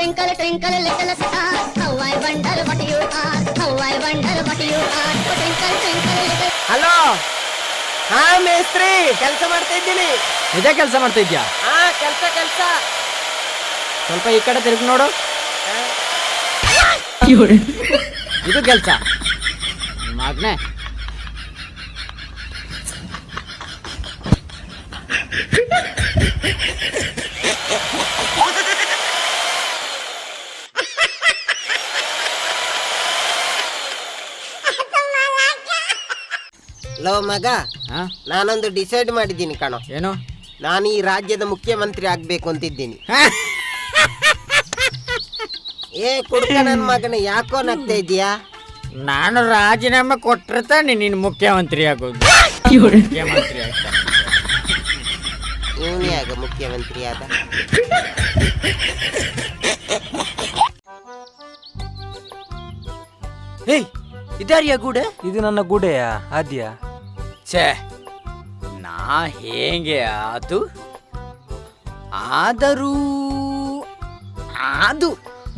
twinkle, twinkle, little star, how I wonder what you are, how I wonder what you are. Oh, twinkle, twinkle, little hello ಹಾ ಮೇಸ್ತ್ರಿ ಕೆಲಸ ಮಾಡ್ತಾ ಇದ್ದೀನಿ ಇದೇ ಕೆಲಸ ಮಾಡ್ತಾ ಇದ್ಯಾ ಹಾ ಕೆಲಸ ಕೆಲಸ ಸ್ವಲ್ಪ ಈ ಕಡೆ ತಿರುಗಿ ನೋಡು ಇದು ಕೆಲಸ ಮಗ್ನೆ ಲೋ ಮಗ. ಹಾ? ನಾನೊಂದು ಡಿಸೈಡ್ ಮಾಡಿದ್ದೀನಿ ಕಣೋ. ಏನು? ನಾನು ಈ ರಾಜ್ಯದ ಮುಖ್ಯಮಂತ್ರಿ ಆಗ್ಬೇಕು ಅಂತಿದ್ದೀನಿ. ಏ ಕುಡ್ಕ ನನ್ನ ಮಗನ ಯಾಕೋ ನಗ್ತಾ ಇದೀಯಾ ನಾನು ರಾಜೀನಾಮೆ ಕೊಟ್ರೆ ತಾನೆ ನೀನು ಮುಖ್ಯಮಂತ್ರಿ ಆಗೋದು. ಮುಖ್ಯಮಂತ್ರಿ ಆಗ್ತಾ ಇವನೇ ಆಗ ಮುಖ್ಯಮಂತ್ರಿ ಆದ. ಏಯ್ ಇದಾರಿಯ ಗೂಡೆ? ಇದು ನನ್ನ ಗುಡೆಯ ಆದ್ಯ? ಛೇ ನಾ ಹೇಗೆ ಆತು ಆದರೂ ಅದು.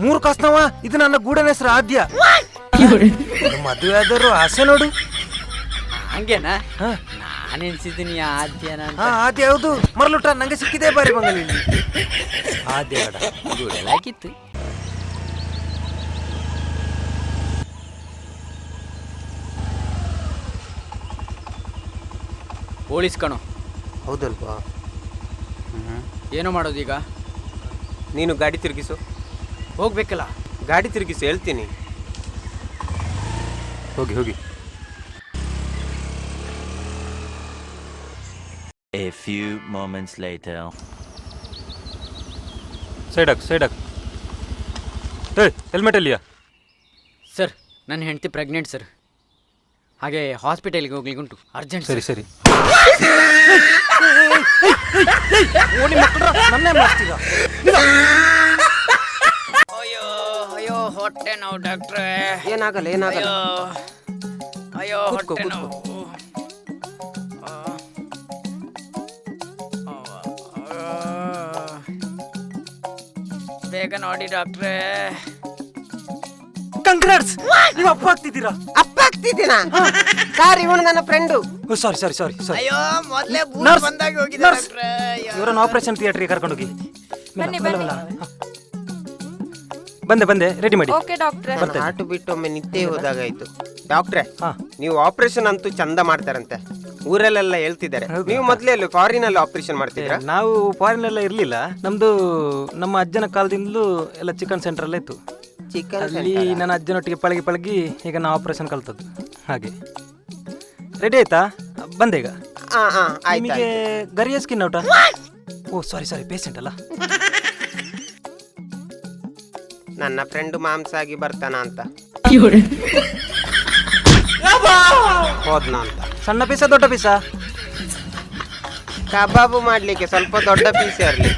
ಮೂರು ಕಾಸ್ನವ ಇದು ನನ್ನ ಗೂಡನ ಹೆಸರು ಆದ್ಯ. ಮದುವೆ ಆದರೂ ಆಸೆ ನೋಡು. ಹಂಗೇನಾ? ಹಾ. ನಾನು ಎನ್ಸಿದ್ದೀನಿ ಆದ್ಯನ ಅಂತ. ಹಾ ಆದ್ಯ ಹೌದು. ಮರಲುಟ ನಂಗೆ ಸಿಕ್ಕಿದೆ ಬಾರಿ ಬಂಗಲಿ ಆದ್ಯ ಬೇಡ. ಗೂಡೆಲಾಗಿತ್ತು. ಪೊಲೀಸ್ ಕಣೋ. ಹೌದಲ್ವಾ? ಏನು ಮಾಡೋದೀಗ ನೀನು ಗಾಡಿ ತಿರುಗಿಸು. ಹೋಗ್ಬೇಕಲ್ಲ? ಗಾಡಿ ತಿರುಗಿಸು ಹೇಳ್ತೀನಿ. ಹೋಗಿ ಹೋಗಿ. A few moments later. Side ಹಾಕ್ ಸೈಡ್ ಹಾಕ್. ಏಯ್ ಹೆಲ್ಮೆಟ್ ಎಲ್ಲಿಯಾ ಸರ್ ನನ್ನ ಹೆಂಡತಿ ಪ್ರೆಗ್ನೆಂಟ್ ಸರ್. ಹಾಗೆ ಹಾಸ್ಪಿಟಲ್ಗೆ ಹೋಗ್ಲಿಕ್ಕೆ ಉಂಟು. ಅರ್ಜೆಂಟ್ ಸರಿ ಸರಿ. ಓಡಿ ಮಕ್ಕಳ ನನ್ನೇ ಮಾಡ್ತೀರಾ ಅಯ್ಯೋ ಅಯ್ಯೋ ಹೊಟ್ಟೆ ನೋವು ಡಾಕ್ಟ್ರೇ ಏನಾಗಲ್ಲ ಏನಾಗಲ್ಲ. ಅಯ್ಯೋ ಕೂತ್ಕೋ, ಹೊಟ್ಟೆ ಕೂತ್ಕೋ. ನೋವು. ಆ. ಆ. ಬೇಗ ನೋಡಿ ಡಾಕ್ಟ್ರೇ ಕಂಗ್ರಾಟ್ಸ್ ನೀವು ಅಪ್ಪ ಆಗ್ತಿದ್ದೀರಾ? ಅಪ್ಪ ಆಗ್ತಿದ್ದೀನಾ ಸರ್ ಇವನು ನನ್ನ ಫ್ರೆಂಡು ಓ ಸಾರಿ ಸಾರಿ ಸಾರಿ ಸಾರಿ ಅಯ್ಯೋ ಮೊದಲೇ ನರ್ಸ್, ಬಂದಾಗ ಹೋಗಿದೆ ನರ್ಸ್. ಡಾಕ್ಟ್ರೇ. ಅಯ್ಯೋ. ಇವರನ್ನು ಆಪರೇಷನ್ ಥಿಯೇಟ್ರಿಗೆ ಕರ್ಕೊಂಡೋಗಿ ಹೋಗಿ. ಬಂದೆ ಬಂದೆ. ರೆಡಿ ಮಾಡಿ. ಓಕೆ ಡಾಕ್ಟ್ರೆ. ನನ್ನ ಹಾಟು ಬಿಟ್ಟು ಒಮ್ಮೆ ನಿದ್ದೆ ಹೋದಾಗಾಯ್ತು. ಡಾಕ್ಟ್ರೆ ಹಾ. ನೀವು ಆಪರೇಷನ್ ಅಂತೂ ಚಂದ ಮಾಡ್ತಾರಂತೆ. ಊರಲ್ಲೆಲ್ಲ ಹೇಳ್ತಿದ್ದಾರೆ. ಹೌದಾ? ನೀವು ಮೊದಲೇ ಅಲ್ಲಿ ಫಾರಿನ್ ಅಲ್ಲಿ ಆಪರೇಷನ್ ಮಾಡ್ತಿದ್ರ? ನಾವು ಫಾರಿನ್ ಎಲ್ಲ ಇರಲಿಲ್ಲ. ನಮ್ದು ನಮ್ಮ ಅಜ್ಜನ ಕಾಲದಿಂದಲೂ ಎಲ್ಲ ಚಿಕನ್ ಸೆಂಟರ್ ಅಲ್ಲೇ ಇತ್ತು. ಚಿಕನ್ ಅಲ್ಲಿ ನನ್ನ ಅಜ್ಜನೊಟ್ಟಿಗೆ ಪಳಗಿ ಪಳಗಿ ಈಗ ನಾ ಆಪರೇಷನ್ ಕಲ್ತದ್ದು. ಹಾಗೆ. ರೆಡಿ ಆಯ್ತಾ? ಬಂದೆ ಈಗ. ಹಾಂ ಹಾ ಆಯ್ತು ನಿಮಗೆ ಗರಿಯ ಸ್ಕಿನ್ ಔಟ ಓ ಸಾರಿ ಸಾರಿ ಪೇಷಂಟ್ ಅಲ್ಲ? ನನ್ನ ಫ್ರೆಂಡ್ ಮಾಂಸ ಆಗಿ ಬರ್ತಾನ ಅಂತ. ಹೋದ್ನ ಅಂತ. ಸಣ್ಣ ಪೀಸ ದೊಡ್ಡ ಪೀಸ ಕಬಾಬು ಮಾಡ್ಲಿಕ್ಕೆ ಸ್ವಲ್ಪ ದೊಡ್ಡ ಪೀಸ್ ಇರಲಿ.